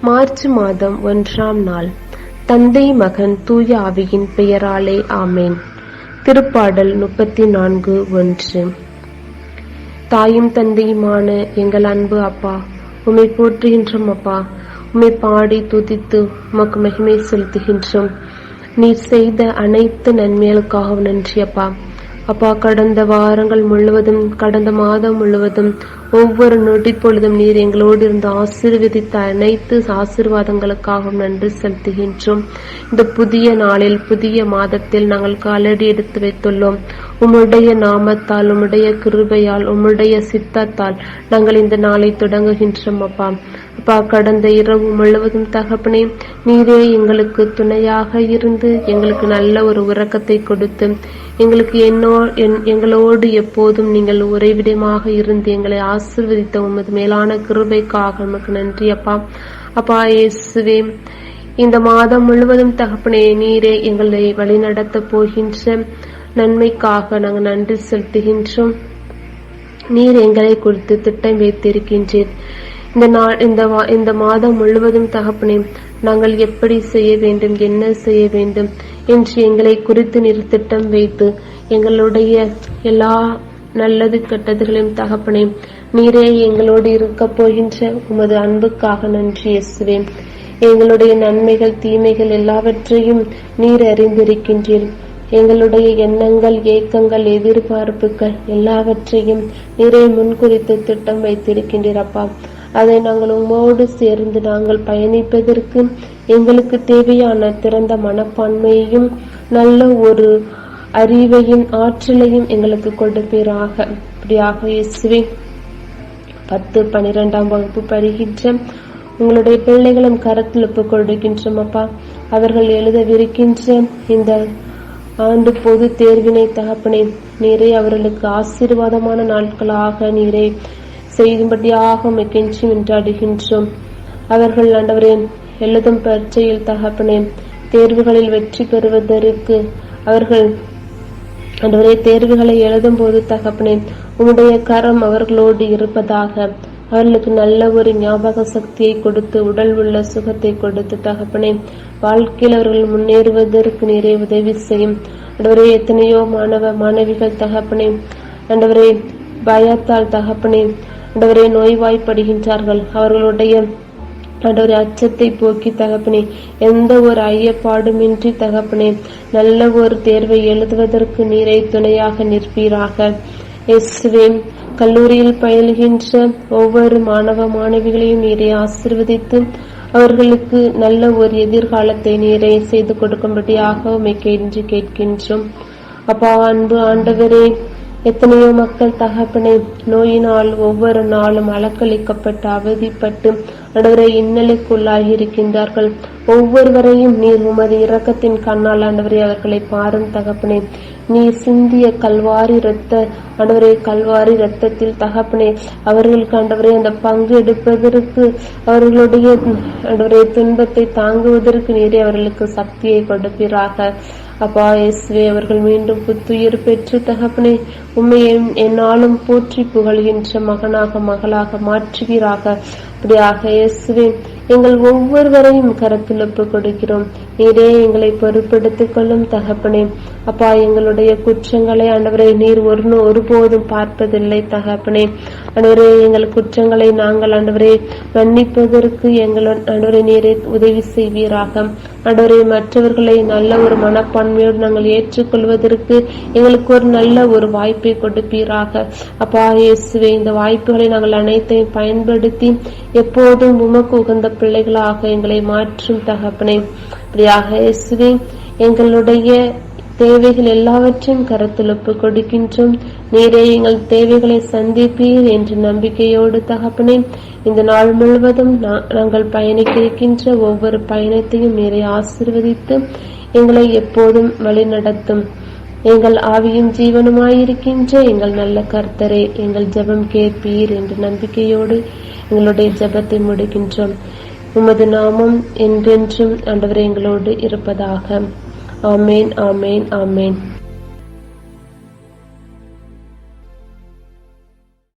March மாதம் ஒன்றாம் நாள். தந்தை மகன் தூய ஆவியின் பெயராலே ஆமேன். திருப்பாடல் முப்பத்தி நான்கு ஒன்று. தாயும் தந்தையுமான எங்கள் அன்பு அப்பா உம்மை போற்றுகின்றோம் அப்பா. உமை பாடி துதித்து உமக்கு மகிமை செலுத்துகின்றோம். நீர் செய்த அனைத்து நன்மைகளுக்காகவும் நன்றி அப்பா. அப்பா கடந்த வாரங்கள் முழுவதும் கடந்த மாதம் முழுவதும் ஒவ்வொரு நொடி பொழுதும் நீர் எங்களோடு இருந்து ஆசீர்வதித்த அனைத்து ஆசீர்வாதங்களுக்காகவும் நன்றி செலுத்துகின்றோம். இந்த புதிய நாளில் புதிய மாதத்தில் நாங்கள் காலடி எடுத்து வைத்துள்ளோம். உம்முடைய நாமத்தால் உம்முடைய கிருபையால் உம்முடைய சித்தத்தால் நாங்கள் இந்த நாளை தொடங்குகின்றோம் அப்பா. அப்பா கடந்த இரவு முழுவதும் தகப்பனே நீரே எங்களுக்கு துணையாக இருந்து எங்களுக்கு நல்ல ஒரு உறக்கத்தை கொடுத்து எங்களுக்கு என்னோ என்- எங்களோடு எப்போதும் நீங்கள் உறைவிடமாக இருந்து எங்களை ஆசிர்வதித்த உமது மேலான கிருபைக்காக உமக்கு நன்றி அப்பா. அப்பா இயேசுவே இந்த மாதம் முழுவதும் தகப்பனே நீரே எங்களை வழிநடத்த போகின்ற நன்மைக்காக நாங்கள் நன்றி செலுத்துகின்றோம். நீர் எங்களை குறித்து திட்டம் வைத்திருக்கின்றீர். இந்த நாள் இந்த இந்த மாதம் முழுவதும் தகப்பனே நாங்கள் எப்படி செய்ய வேண்டும் என்ன செய்ய வேண்டும் என்று எங்களை குறித்து நிறுத்திட்டம் திட்டம் வைத்து எங்களுடைய எல்லா நல்லது கெட்டதுகளையும் தகப்பனே நீரே எங்களோடு இருக்க போகின்ற உமது அன்புக்காக நன்றி இயேசுவேன் எங்களுடைய நன்மைகள் தீமைகள் எல்லாவற்றையும் நீர் அறிந்திருக்கின்றீர். எங்களுடைய எண்ணங்கள் ஏக்கங்கள் எதிர்பார்ப்புகள் எல்லாவற்றையும் நீரை முன்குறித்து திட்டம் வைத்திருக்கின்றீர் அப்பா. அதை நாங்கள் உமோடு சேர்ந்து நாங்கள் பயணிப்பதற்கு எங்களுக்கு தேவையான திறந்த மனப்பான்மையையும் நல்ல ஒரு அறிவையும் ஆற்றலையும் எங்களுக்கு கொடுப்பீராக. இப்படியாக இயேசுவே பத்து பனிரெண்டாம் வகுப்பு பருகின்ற உங்களுடைய பிள்ளைகளும் கரத்தில் ஒப்புக் கொடுக்கின்றோம் அப்பா. அவர்கள் எழுதவிருக்கின்ற இந்த ஆண்டு பொது தேர்வினை தகப்பனை நீரே அவர்களுக்கு ஆசீர்வாதமான நாட்களாக நீரே. செய்யும்படியாக மிகழ்ச்சி என்றாடுகின்றோம் அவர்கள் ஆண்டவரே எழுதும் பரீட்சையில் தகப்பனே தேர்வுகளில் வெற்றி பெறுவதற்கு அவர்கள் ஆண்டவரே தேர்வுகளை எழுதும் போது தகப்பனே உம்முடைய கரம் அவர்களோடு இருப்பதாக அவர்களுக்கு நல்ல ஒரு ஞாபக சக்தியை கொடுத்து உடல் உள்ள சுகத்தை கொடுத்து தகப்பனே வாழ்க்கையில் அவர்கள் முன்னேறுவதற்கு நிறைய உதவி செய்யும். ஆண்டவரே எத்தனையோ மாணவ மாணவிகள் தகப்பனே ஆண்டவரே பயத்தால் தகப்பனே ஆண்டவரே நோய்வாய்ப்படுகின்றார்கள். அவர்களுடைய ஆண்டவரே அச்சத்தை போக்கி தகப்பனே எந்த ஒரு ஐயப்பாடுமின்றி தகப்பனே நல்ல ஒரு தேர்வை எழுதுவதற்கு நீரை துணையாக நிற்பீராக. எஸ்வே கல்லூரியில் பயில்கின்ற ஒவ்வொரு மாணவ மாணவிகளையும் நீரை ஆசிர்வதித்து அவர்களுக்கு நல்ல ஒரு எதிர்காலத்தை நீரை செய்து கொடுக்கும்படியாக உம்மை கேட்கின்றோம். அப்பா அன்பு ஆண்டவரே எத்தனையோ மக்கள் தகப்பனை நோயினால் ஒவ்வொரு நாளும் அலக்களிக்கப்பட்டு அவதிப்பட்டு ஆண்டவரை இன்னலுக்குள்ளாகி இருக்கின்றார்கள். ஒவ்வொருவரையும் நீர் உமது இரக்கத்தின் கண்ணால் ஆண்டவரை அவர்களை பாரும் தகப்பனே. நீ சிந்திய கல்வாரி இரத்த ஆண்டவரே கல்வாரி இரத்தத்தில் தகப்பனே அவர்களுக்கு ஆண்டவரே அந்த பங்கு எடுப்பதற்கு அவர்களுடைய ஆண்டவரே துன்பத்தை தாங்குவதற்கு நீரே அவர்களுக்கு சக்தியை கொடுப்பீராக. அப்பா இயேசுவே அவர்கள் மீண்டும் புத்துயிர் பெற்று தகப்பனே உண்மை என்னாலும் போற்றி புகழ்கின்ற மகனாக மகளாக மாற்றுவீராக. அப்படியாக இயேசுவே எங்கள் ஒவ்வொருவரையும் கரத்தில் கொடுக்கிறோம் நீரே எங்களை பொறுப்படுத்திக் கொள்ளும் தகப்பனே. அப்பா எங்களுடைய குற்றங்களை ஆண்டவரை நீர் ஒரு ஒருபோதும் பார்ப்பதில்லை தகப்பனே. ஆண்டவரே எங்கள் குற்றங்களை நாங்கள் ஆண்டவரே மன்னிப்பதற்கு எங்கள் ஆண்டவரை நீரை உதவி செய்வீராக. ஆண்டவரே மற்றவர்களை நல்ல ஒரு மனப்பான்மையோடு நாங்கள் ஏற்றுக்கொள்வதற்கு எங்களுக்கு ஒரு நல்ல ஒரு வாய்ப்பை கொடுப்பீராக. அப்பா இயேசுவே இந்த வாய்ப்புகளை நாங்கள் அனைத்தையும் பயன்படுத்தி எப்போதும் உமக்கு உகந்த பிள்ளைகளாக எங்களை மாற்றும் தகப்பனே. இப்படியாக இயேசுவே எங்களுடைய தேவைகள் எல்லாவற்றையும் கருத்தில் ஒப்புக் கொடுக்கின்றோம். நீரே எங்கள் தேவைகளை சந்திப்பீர் என்ற நம்பிக்கையோடு தகப்பனே. இந்த நாள் முழுவதும் நாங்கள் பயணிக்க இருக்கின்ற ஒவ்வொரு பயணத்தையும் நீரை ஆசிர்வதித்து எங்களை எப்போதும் வழிநடத்தும். எங்கள் ஆவியும் ஜீவனுமாயிருக்கின்ற எங்கள் நல்ல கர்த்தரே எங்கள் ஜெபம் கேட்பீர் என்ற நம்பிக்கையோடு எங்களுடைய ஜெபத்தை முடிக்கின்றோம். உமது நாமம் என்றென்றும் ஆண்டவரே எங்களோடு இருப்பதாக. ஆமேன் ஆமேன் ஆமேன்.